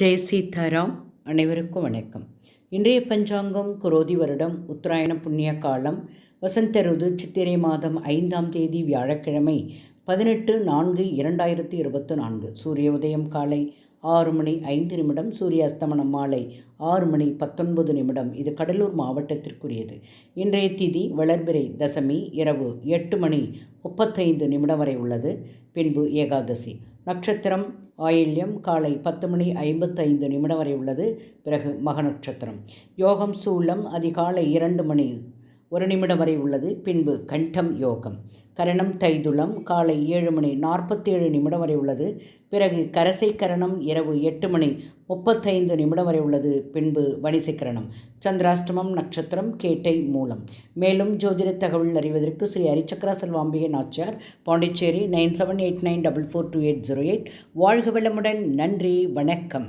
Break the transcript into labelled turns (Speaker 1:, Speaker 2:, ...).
Speaker 1: ஜெய் சீதாராம் அனைவருக்கும் வணக்கம். இன்றைய பஞ்சாங்கம் குரோதி வருடம் உத்தராயண புண்ணிய காலம் வசந்த ருது சித்திரை மாதம் ஐந்தாம் தேதி வியாழக்கிழமை பதினெட்டு நான்கு இரண்டாயிரத்தி இருபத்தி நான்கு. சூரிய உதயம் காலை ஆறு மணி ஐந்து நிமிடம் சூரிய அஸ்தமனம் மாலை ஆறு மணி பத்தொன்பது நிமிடம். இது கடலூர் மாவட்டத்திற்குரியது. இன்றைய திதி வளர்பிறை தசமி இரவு எட்டு மணி முப்பத்தைந்து நிமிடம் வரை உள்ளது. பின்பு ஏகாதசி. நட்சத்திரம் ஆயில்யம் காலை பத்து மணி ஐம்பத்தைந்து நிமிடம் வரை உள்ளது. பிறகு மக நட்சத்திரம் யோகம் சூலம் அதிகாலை இரண்டு மணி ஒரு நிமிடம் வரை உள்ளது. பின்பு கண்டம் யோகம். கரணம் தைதுளம். காலை ஏழு மணி நாற்பத்தேழு நிமிடம் வரை உள்ளது. பிறகு கரசை கரணம். இரவு எட்டு மணி முப்பத்தைந்து நிமிடம் வரை உள்ளது. பின்பு வணிசைக்கரணம். சந்திராஷ்டமம் நட்சத்திரம் கேட்டை மூலம். மேலும் ஜோதிட தகவல் அறிவதற்கு Sri Harichakra Selvambigai Nachiyar Pondicherry nine seven eight nine double four two eight zero eight. வாழ்க வளமுடன். நன்றி. வணக்கம்.